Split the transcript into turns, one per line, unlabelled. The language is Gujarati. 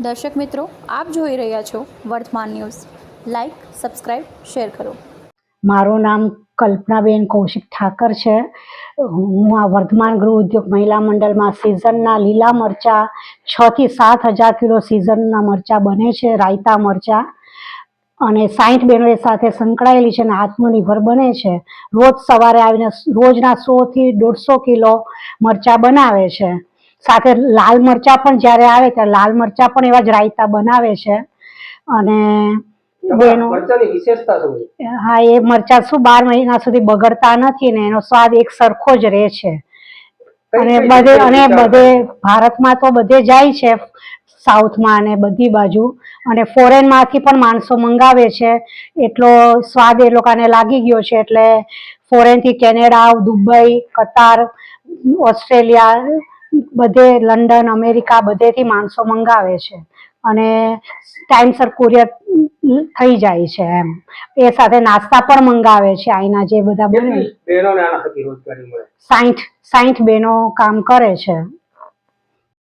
દર્શક મિત્રો, આપ જોઈ રહ્યા છો વર્તમાન ન્યૂઝ. લાઈક સબસ્ક્રાઇબ શેર કરો.
મારું નામ કલ્પનાબેન કૌશિક ઠાકર છે. હું આ વર્ધમાન ગૃહ ઉદ્યોગ મહિલા મંડળમાં સિઝનના લીલા મરચાં, છ થી સાત હજાર કિલો સિઝનના મરચાં બને છે, રાયતા મરચાં. અને સાઠ બહેનો એ સાથે સંકળાયેલી છે અને આત્મનિર્ભર બને છે. રોજ સવારે આવીને રોજના સોથી દોઢસો કિલો મરચાં બનાવે છે. સાથે લાલ મરચાં પણ જ્યારે આવે ત્યારે લાલ મરચાં પણ એવા જ રાયતા બનાવે છે. અને હા એ મરચાં શું બાર મહિના સુધી બગડતા નથી ને એનો સ્વાદ એક સરખો જ રહે છે. અને બધે અને બધે ભારતમાં તો બધે જાય છે સાઉથમાં અને બધી બાજુ. અને ફોરેનમાંથી પણ માણસો મંગાવે છે. એટલો સ્વાદ એ લોકોને લાગી ગયો છે એટલે ફોરેનથી કેનેડા દુબઈ કતાર ઓસ્ટ્રેલિયા બધે લંડન અમેરિકા બધેથી માણસો મંગાવે છે. અને ટાઈમસર કુરિયર થઈ જાય છે એમ. એ સાથે નાસ્તા પણ મંગાવે છે અહીંના જે બધા બને સાઠ સાઠ બહેનો કામ કરે છે.